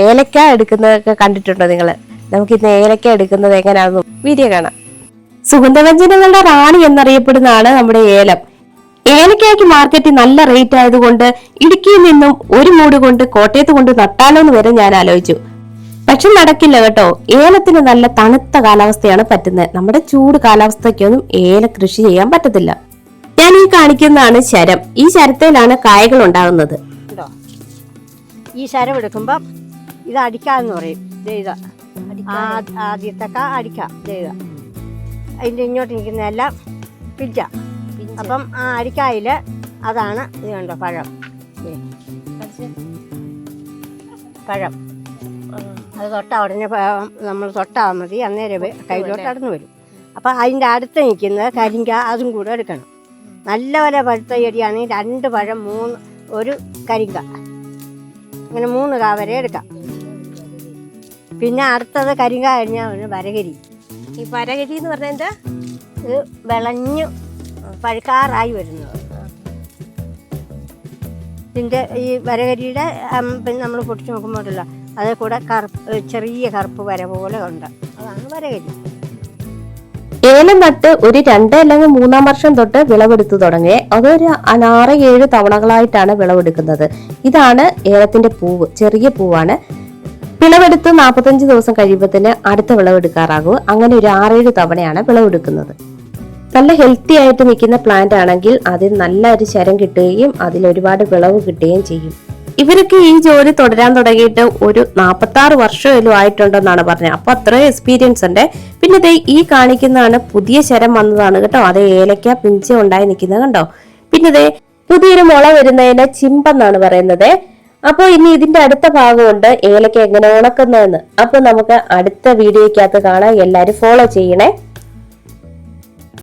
ഏലക്ക എടുക്കുന്നതൊക്കെ കണ്ടിട്ടുണ്ടോ നിങ്ങൾ നമുക്ക് ഇന്ന് ഏലക്ക എടുക്കുന്നത് എങ്ങനെയാണെന്ന് വീഡിയോ കാണാം. സുഗന്ധവ്യഞ്ജനങ്ങളുടെ റാണി എന്നറിയപ്പെടുന്നതാണ് നമ്മുടെ ഏലം. ഏലക്കായ്ക്ക് മാർക്കറ്റിൽ നല്ല റേറ്റ് ആയതുകൊണ്ട് ഇടുക്കിയിൽ നിന്നും ഒരു മൂട് കൊണ്ട് കോട്ടയത്ത് കൊണ്ട് നട്ടാലോ എന്ന് വരെ ഞാൻ ആലോചിച്ചു. പക്ഷെ നടക്കില്ല കേട്ടോ. ഏലത്തിന് നല്ല തണുത്ത കാലാവസ്ഥയാണ് പറ്റുന്നത്. നമ്മുടെ ചൂട് കാലാവസ്ഥയ്ക്കൊന്നും ഏല കൃഷി ചെയ്യാൻ പറ്റത്തില്ല. ഞാൻ ഈ കാണിക്കുന്നതാണ് ശരം. ഈ ശരത്തിലാണ് കായകൾ ഉണ്ടാകുന്നത്. ഉണ്ടോ ഈ ശരം എടുക്കുമ്പം ഇത് അടിക്കാന്ന് പറയും. ചെയ്ത ആദ്യത്തെ കാ അടിക്കാം. ചെയ്ത അതിന്റെ ഇങ്ങോട്ട് നിൽക്കുന്നതെല്ലാം പിഞ്ച. അപ്പം ആ അടിക്കായിൽ അതാണ് ഇത് കണ്ടോ പഴം. പഴം. അത് തൊട്ടാ ഉടനെ നമ്മൾ തൊട്ടാൽ മതി. അന്നേരം കയ്യിലോട്ട് അടന്നു വരും. അപ്പം അതിന്റെ അടുത്ത് നിൽക്കുന്നത് കരിങ്ക അതും കൂടെ എടുക്കണം. നല്ലപോലെ പഴുത്ത ചെടിയാണെങ്കിൽ രണ്ട് പഴം മൂന്ന് ഒരു കരിങ്ക. അങ്ങനെ മൂന്ന് കാവരെ എടുക്കാം. പിന്നെ അടുത്തത് കരിങ്ക കഴിഞ്ഞാൽ വരകരി. ഈ വരകരി എന്ന് പറഞ്ഞാൽ എന്താ? ഇത് വിളഞ്ഞു പഴുക്കാറായി വരുന്നത്. ഇതിന്റെ ഈ വരകരിയുടെ പിന്നെ നമ്മൾ പൊട്ടിച്ച് നോക്കുമ്പോഴല്ല അതേ കൂടെ കറുപ്പ് ചെറിയ കറുപ്പ് വര പോലെ ഉണ്ട്. അതാണ് വരകരി. ഏലം നട്ട് ഒരു രണ്ട് അല്ലെങ്കിൽ മൂന്നാം വർഷം തൊട്ട് വിളവെടുത്തു തുടങ്ങി. അതൊരു ആറ് ഏഴ് തവണകളായിട്ടാണ് വിളവെടുക്കുന്നത്. ഇതാണ് ഏലത്തിന്റെ പൂവ് ചെറിയ പൂവാണ്. വിളവെടുത്ത് നാൽപ്പത്തഞ്ച് ദിവസം കഴിയുമ്പോൾ തന്നെ അടുത്ത വിളവെടുക്കാറാകും. അങ്ങനെ ഒരു ആറേഴ് തവണയാണ് വിളവെടുക്കുന്നത്. നല്ല ഹെൽത്തി ആയിട്ട് നിൽക്കുന്ന പ്ലാന്റ് ആണെങ്കിൽ അതിൽ നല്ല ഒരു ശരം കിട്ടുകയും അതിൽ ഒരുപാട് വിളവ് കിട്ടുകയും ചെയ്യും. ഇവരൊക്കെ ഈ ജോലി തുടരാൻ തുടങ്ങിയിട്ട് ഒരു നാൽപ്പത്തി ആറ് വർഷമേലും ആയിട്ടുണ്ടെന്നാണ് പറഞ്ഞത്. അപ്പൊ അത്രയും എക്സ്പീരിയൻസ് ഉണ്ട്. പിന്നെ ദേ ഈ കാണിക്കുന്നതാണ് പുതിയ ശരം വന്നതാണ് കേട്ടോ. അത് ഏലക്ക പിഞ്ച ഉണ്ടായി നിൽക്കുന്നത് കണ്ടോ? പിന്നെ ദേ പുതിയൊരു മുള വരുന്നതിന്റെ ചിമ്പെന്നാണ് പറയുന്നത്. അപ്പോൾ ഇനി ഇതിന്റെ അടുത്ത ഭാഗമുണ്ട് ഏലക്ക എങ്ങനെ ഉണക്കുന്നതെന്ന്. അപ്പൊ നമുക്ക് അടുത്ത വീഡിയോയ്ക്കകത്ത് കാണാൻ എല്ലാവരും ഫോളോ ചെയ്യണേ.